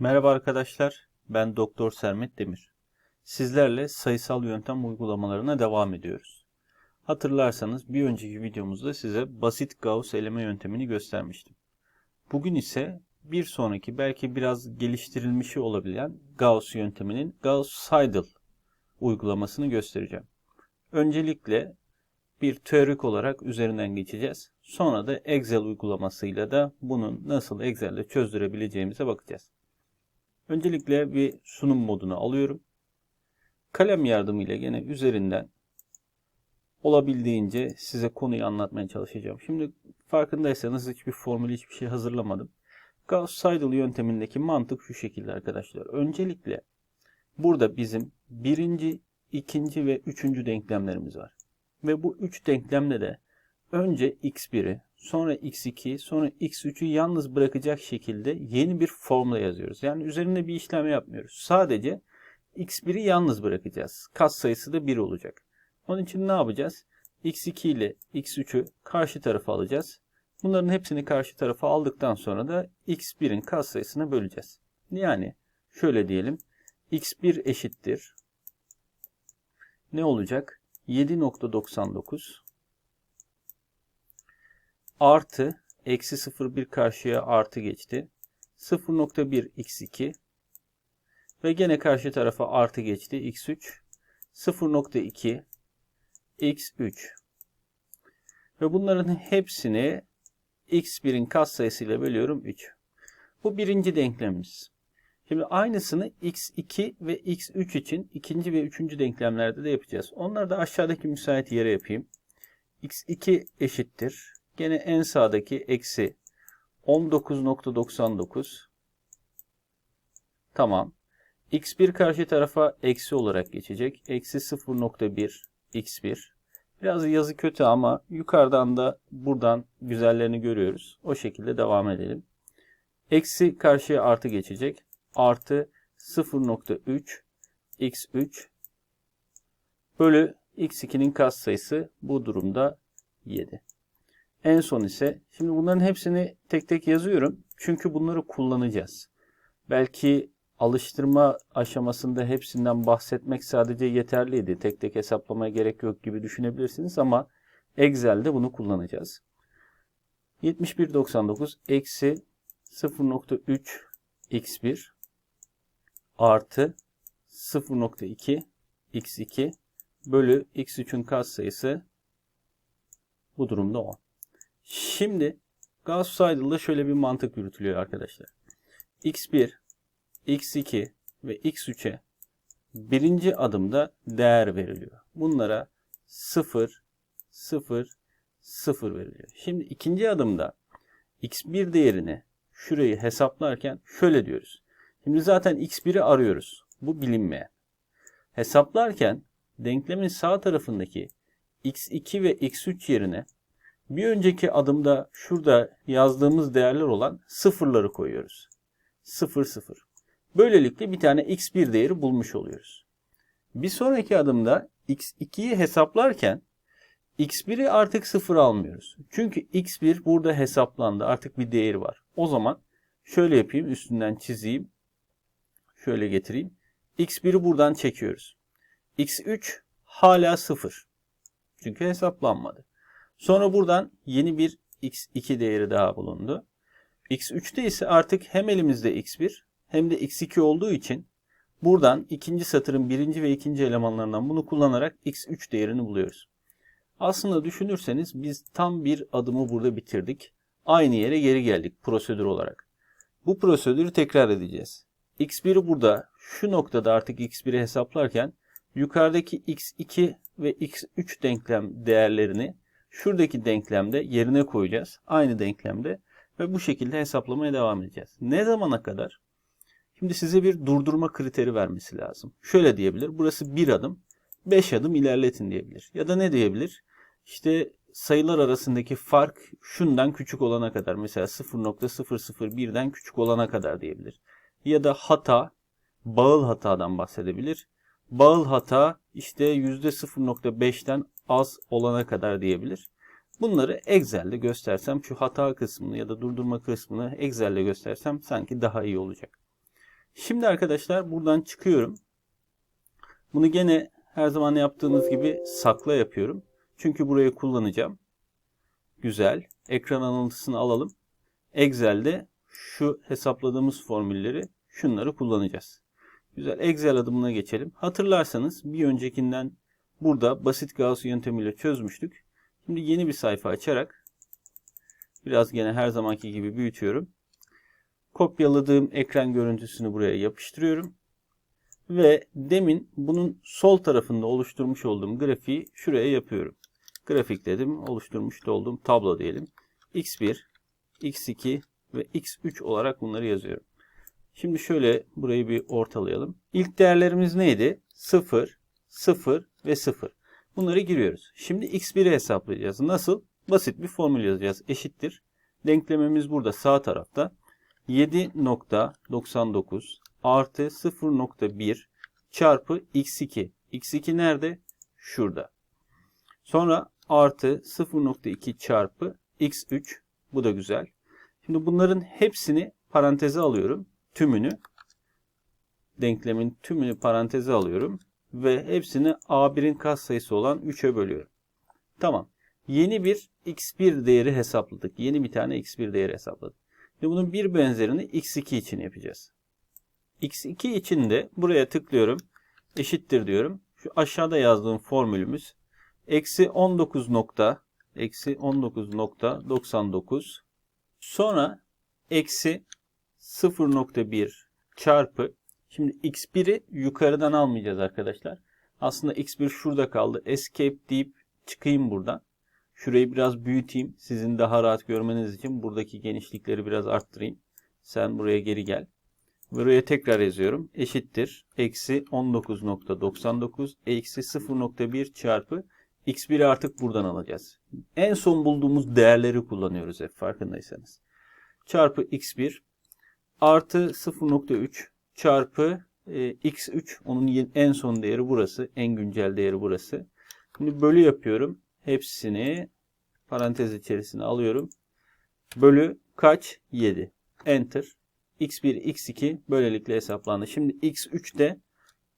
Merhaba arkadaşlar, ben Doktor Sermet Demir. Sizlerle sayısal yöntem uygulamalarına devam ediyoruz. Hatırlarsanız bir önceki videomuzda size basit Gauss eleme yöntemini göstermiştim. Bugün ise bir sonraki belki biraz geliştirilmişi olabilen Gauss yönteminin Gauss-Seidel uygulamasını göstereceğim. Öncelikle bir teorik olarak üzerinden geçeceğiz. Sonra da Excel uygulamasıyla da bunun nasıl Excel'de çözdürebileceğimize bakacağız. Öncelikle bir sunum modunu alıyorum. Kalem yardımıyla gene üzerinden olabildiğince size konuyu anlatmaya çalışacağım. Şimdi farkındaysanız hiçbir formül hiçbir şey hazırlamadım. Gauss-Seidel yöntemindeki mantık şu şekilde arkadaşlar. Öncelikle burada bizim birinci, ikinci ve üçüncü denklemlerimiz var. Ve bu üç denklemde de önce x1'i, sonra x2, sonra x3'ü yalnız bırakacak şekilde yeni bir formla yazıyoruz. Yani üzerinde bir işlem yapmıyoruz. Sadece x1'i yalnız bırakacağız. Kat sayısı da 1 olacak. Onun için ne yapacağız? x2 ile x3'ü karşı tarafa alacağız. Bunların hepsini karşı tarafa aldıktan sonra da x1'in kat sayısına böleceğiz. Yani şöyle diyelim. x1 eşittir. Ne olacak? 7.99 artı eksi 0,1 karşıya artı geçti. 0.1 x2 ve gene karşı tarafa artı geçti x3 0.2 x3 ve bunların hepsini x1'in katsayısıyla bölüyorum 3. Bu birinci denklemimiz. Şimdi aynısını x2 ve x3 için ikinci ve üçüncü denklemlerde de yapacağız. Onları da aşağıdaki müsait yere yapayım. x2 eşittir. Gene en sağdaki eksi 19.99 Tamam. x1 karşı tarafa eksi olarak geçecek. Eksi 0.1 x1. Biraz yazı kötü ama yukarıdan da buradan güzellerini görüyoruz. O şekilde devam edelim. Eksi karşıya artı geçecek. Artı 0.3 x3 bölü x2'nin katsayısı bu durumda 7. En son ise şimdi bunların hepsini tek tek yazıyorum. Çünkü bunları kullanacağız. Belki alıştırma aşamasında hepsinden bahsetmek sadece yeterliydi. Tek tek hesaplamaya gerek yok gibi düşünebilirsiniz ama Excel'de bunu kullanacağız. 71.99 eksi 0.3 x1 artı 0.2 x2 bölü x3'ün katsayısı bu durumda 10. Şimdi Gauss-Seidel'da şöyle bir mantık yürütülüyor arkadaşlar. x1, x2 ve x3'e birinci adımda değer veriliyor. Bunlara 0, 0, 0 veriliyor. Şimdi ikinci adımda x1 değerini şurayı hesaplarken şöyle diyoruz. Şimdi zaten x1'i arıyoruz. Bu bilinmeyen. Hesaplarken denklemin sağ tarafındaki x2 ve x3 yerine bir önceki adımda şurada yazdığımız değerler olan sıfırları koyuyoruz. 0 0. Böylelikle bir tane x1 değeri bulmuş oluyoruz. Bir sonraki adımda x2'yi hesaplarken x1'i artık 0 almıyoruz. Çünkü x1 burada hesaplandı. Artık bir değeri var. O zaman şöyle yapayım. Üstünden çizeyim. Şöyle getireyim. x1'i buradan çekiyoruz. x3 hala 0. Çünkü hesaplanmadı. Sonra buradan yeni bir x2 değeri daha bulundu. x3'te ise artık hem elimizde x1 hem de x2 olduğu için buradan ikinci satırın birinci ve ikinci elemanlarından bunu kullanarak x3 değerini buluyoruz. Aslında düşünürseniz biz tam bir adımı burada bitirdik. Aynı yere geri geldik prosedür olarak. Bu prosedürü tekrar edeceğiz. x1'i burada şu noktada artık x1'i hesaplarken yukarıdaki x2 ve x3 denklem değerlerini şuradaki denklemde yerine koyacağız. Aynı denklemde ve bu şekilde hesaplamaya devam edeceğiz. Ne zamana kadar? Şimdi size bir durdurma kriteri vermesi lazım. Şöyle diyebilir. Burası bir adım, beş adım ilerletin diyebilir. Ya da ne diyebilir? İşte sayılar arasındaki fark şundan küçük olana kadar mesela 0.001'den küçük olana kadar diyebilir. Ya da hata, bağıl hatadan bahsedebilir. Bağıl hata işte %0.5'ten az olana kadar diyebilir. Bunları Excel'de göstersem şu hata kısmını ya da durdurma kısmını Excel'de göstersem sanki daha iyi olacak. Şimdi arkadaşlar buradan çıkıyorum. Bunu gene her zaman yaptığınız gibi sakla yapıyorum. Çünkü burayı kullanacağım. Güzel. Ekran alıntısını alalım. Excel'de şu hesapladığımız formülleri şunları kullanacağız. Güzel. Excel adımına geçelim. Hatırlarsanız bir öncekinden burada basit Gauss yöntemiyle çözmüştük. Şimdi yeni bir sayfa açarak biraz gene her zamanki gibi büyütüyorum. Kopyaladığım ekran görüntüsünü buraya yapıştırıyorum. Ve demin bunun sol tarafında oluşturmuş olduğum grafiği şuraya yapıyorum. Grafik dedim, oluşturmuş da olduğum tablo diyelim. x1, x2 ve x3 olarak bunları yazıyorum. Şimdi şöyle burayı bir ortalayalım. İlk değerlerimiz neydi? 0, 0 ve 0. Bunları giriyoruz. Şimdi x1'i hesaplayacağız. Nasıl? Basit bir formül yazacağız. Eşittir. Denklemimiz burada sağ tarafta. 7.99 artı 0.1 çarpı x2. x2 nerede? Şurada. Sonra artı 0.2 çarpı x3. Bu da güzel. Şimdi bunların hepsini paranteze alıyorum. Tümünü. Denklemin tümünü paranteze alıyorum. Ve hepsini A1'in katsayısı olan 3'e bölüyorum. Tamam. Yeni bir x1 değeri hesapladık. Yeni bir tane x1 değeri hesapladık. Şimdi bunun bir benzerini x2 için yapacağız. x2 için de buraya tıklıyorum. Eşittir diyorum. Şu aşağıda yazdığım formülümüz eksi 19 nokta eksi 19.99 sonra eksi 0.1 çarpı şimdi x1'i yukarıdan almayacağız arkadaşlar. Aslında x1 şurada kaldı. Escape deyip çıkayım buradan. Şurayı biraz büyüteyim. Sizin daha rahat görmeniz için buradaki genişlikleri biraz arttırayım. Sen buraya geri gel. Buraya tekrar yazıyorum. Eşittir. Eksi 19.99 eksi 0.1 çarpı x1'i artık buradan alacağız. En son bulduğumuz değerleri kullanıyoruz hep farkındaysanız. Çarpı x1 artı 0.3 çarpı e, x3 onun en son değeri burası. En güncel değeri burası. Şimdi bölü yapıyorum. Hepsini parantez içerisine alıyorum. Bölü kaç? 7. Enter. x1, x2 böylelikle hesaplandı. Şimdi x3'te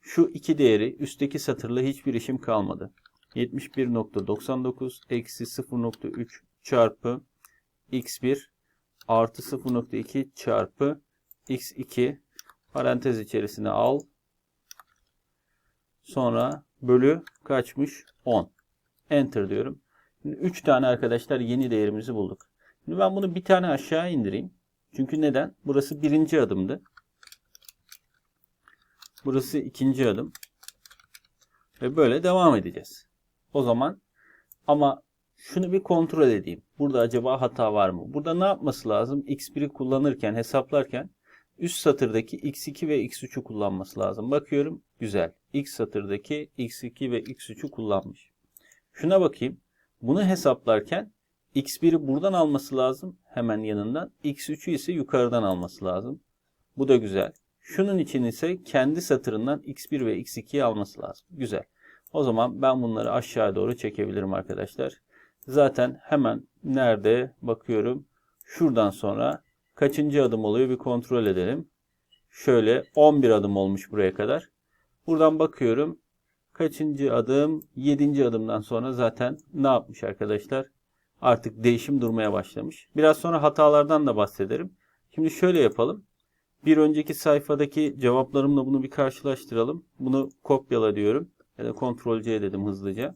şu iki değeri üstteki satırla hiçbir işim kalmadı. 71.99 eksi 0.3 çarpı x1 artı 0.2 çarpı x2 parantez içerisine al. Sonra bölü kaçmış? 10. Enter diyorum. Şimdi 3 tane arkadaşlar yeni değerimizi bulduk. Şimdi ben bunu bir tane aşağı indireyim. Çünkü neden? Burası birinci adımdı. Burası ikinci adım. Ve böyle devam edeceğiz. O zaman ama şunu bir kontrol edeyim. Burada acaba hata var mı? Burada ne yapması lazım? X1'i kullanırken, hesaplarken üst satırdaki X2 ve X3'ü kullanması lazım. Bakıyorum. Güzel. X satırdaki X2 ve X3'ü kullanmış. Şuna bakayım. Bunu hesaplarken x1'i buradan alması lazım hemen yanından. x3'ü ise yukarıdan alması lazım. Bu da güzel. Şunun için ise kendi satırından x1 ve x2'yi alması lazım. Güzel. O zaman ben bunları aşağı doğru çekebilirim arkadaşlar. Zaten hemen nerede bakıyorum. Şuradan sonra kaçıncı adım oluyor bir kontrol edelim. Şöyle 11 adım olmuş buraya kadar. Buradan bakıyorum. Kaçıncı adım? Yedinci adımdan sonra zaten ne yapmış arkadaşlar? Artık değişim durmaya başlamış. Biraz sonra hatalardan da bahsederim. Şimdi şöyle yapalım. Bir önceki sayfadaki cevaplarımla bunu bir karşılaştıralım. Bunu kopyala diyorum. Ya da Ctrl C dedim hızlıca.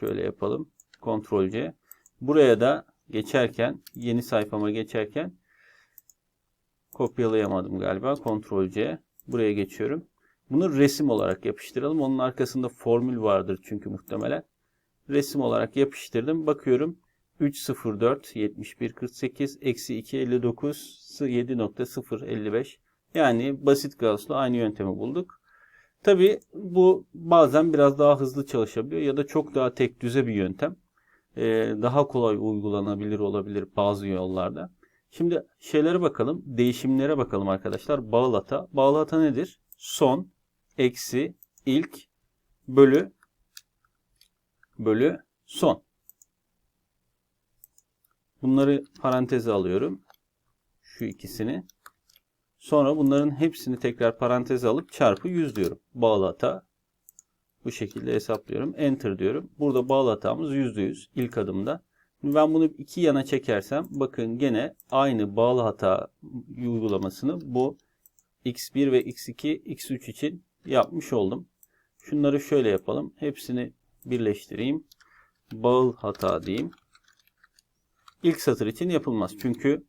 Şöyle yapalım. Ctrl C. Buraya da geçerken, yeni sayfama geçerken kopyalayamadım galiba. Ctrl C. Buraya geçiyorum. Bunu resim olarak yapıştıralım. Onun arkasında formül vardır çünkü muhtemelen. Resim olarak yapıştırdım. Bakıyorum 304 71 48 eksi 2 59 7.055 yani basit Gauss'la aynı yöntemi bulduk. Tabi bu bazen biraz daha hızlı çalışabiliyor ya da çok daha tek düze bir yöntem. Ee, daha kolay uygulanabilir olabilir bazı yollarda. Şimdi şeylere bakalım. Değişimlere bakalım arkadaşlar. Bağlata. Bağlata nedir? Son eksi ilk bölü bölü son. Bunları paranteze alıyorum. Şu ikisini. Sonra bunların hepsini tekrar paranteze alıp çarpı 100 diyorum. Bağlı hata bu şekilde hesaplıyorum. Enter diyorum. Burada bağlı hatamız %100 ilk adımda. Ben bunu iki yana çekersem bakın gene aynı bağlı hata uygulamasını bu x1 ve x2, x3 için yapmış oldum. Şunları şöyle yapalım. Hepsini birleştireyim. Bağıl hata diyeyim. İlk satır için yapılmaz. Çünkü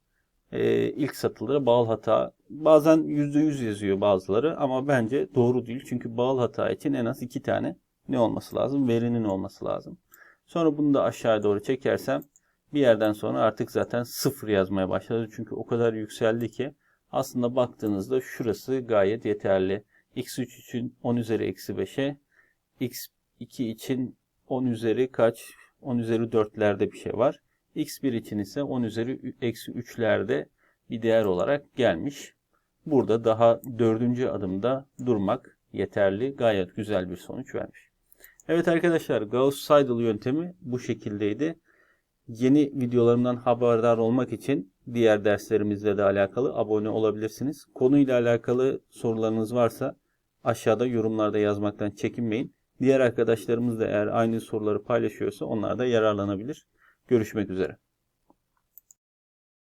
e, ilk satırlara bağıl hata bazen %100 yazıyor bazıları ama bence doğru değil. Çünkü bağıl hata için en az iki tane ne olması lazım? Verinin olması lazım. Sonra bunu da aşağıya doğru çekersem bir yerden sonra artık zaten sıfır yazmaya başladı. Çünkü o kadar yükseldi ki aslında baktığınızda şurası gayet yeterli. x3 için 10 üzeri eksi 5'e x2 için 10 üzeri kaç? 10 üzeri 4'lerde bir şey var. x1 için ise 10 üzeri eksi 3'lerde bir değer olarak gelmiş. Burada daha dördüncü adımda durmak yeterli. Gayet güzel bir sonuç vermiş. Evet arkadaşlar Gauss-Seidel yöntemi bu şekildeydi. Yeni videolarımdan haberdar olmak için diğer derslerimizle de alakalı abone olabilirsiniz. Konuyla alakalı sorularınız varsa aşağıda yorumlarda yazmaktan çekinmeyin. Diğer arkadaşlarımız da eğer aynı soruları paylaşıyorsa onlar da yararlanabilir. Görüşmek üzere.